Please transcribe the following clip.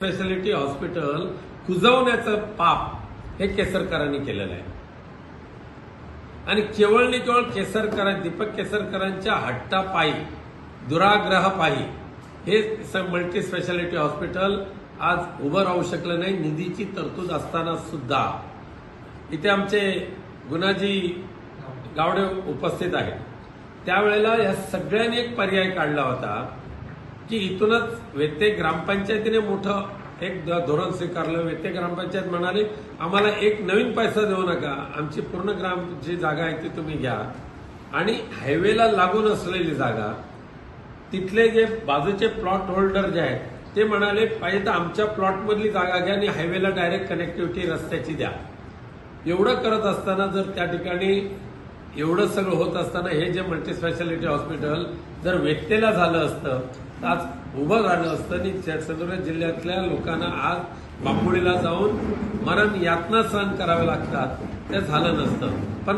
Speciality hospital कुजवण्याचं पाप हे केसरकरांनी केलेलं आहे. आणि केवळ आणि केवळ केसरकर दीपक केसरकरांच्या हट्टापायी दुराग्रहपायी हे मल्टी स्पेशालिटी हॉस्पिटल आज उभं राहू शकलं नाही. निधीची तरतूद असताना सुद्धा इथे आमचे गुणाजी गावडे उपस्थित आहेत. त्यावेळेला या सगळ्यांनी एक पर्याय काढला होता. की इथूनच वेते ग्रामपंचायतीने मोठं एक ध- धोरण स्वीकारलं. वेते ग्रामपंचायत म्हणाले आम्हाला एक नवीन पैसा देऊ नका. आमची पूर्ण ग्राम जी जागा आहे ती तुम्ही घ्या. आणि हायवेला लागून असलेली जागा तिथले जे बाजूचे प्लॉट होल्डर जे आहेत ते म्हणाले पाहिजे तर आमच्या प्लॉटमधली जागा घ्या आणि हायवेला डायरेक्ट कनेक्टिव्हिटी रस्त्याची द्या. एवढं करत असताना जर त्या ठिकाणी एवढं सगळं होत असताना हे जे मल्टी स्पेशालिटी हॉस्पिटल जर व्यक्तीला झालं असतं आज उभं झालं असतं आणि सिंधुदुर्ग जिल्ह्यातल्या लोकांना आज बापुळीला जाऊन मरण यातना सहन कराव्या लागतात ते झालं नसतं. पण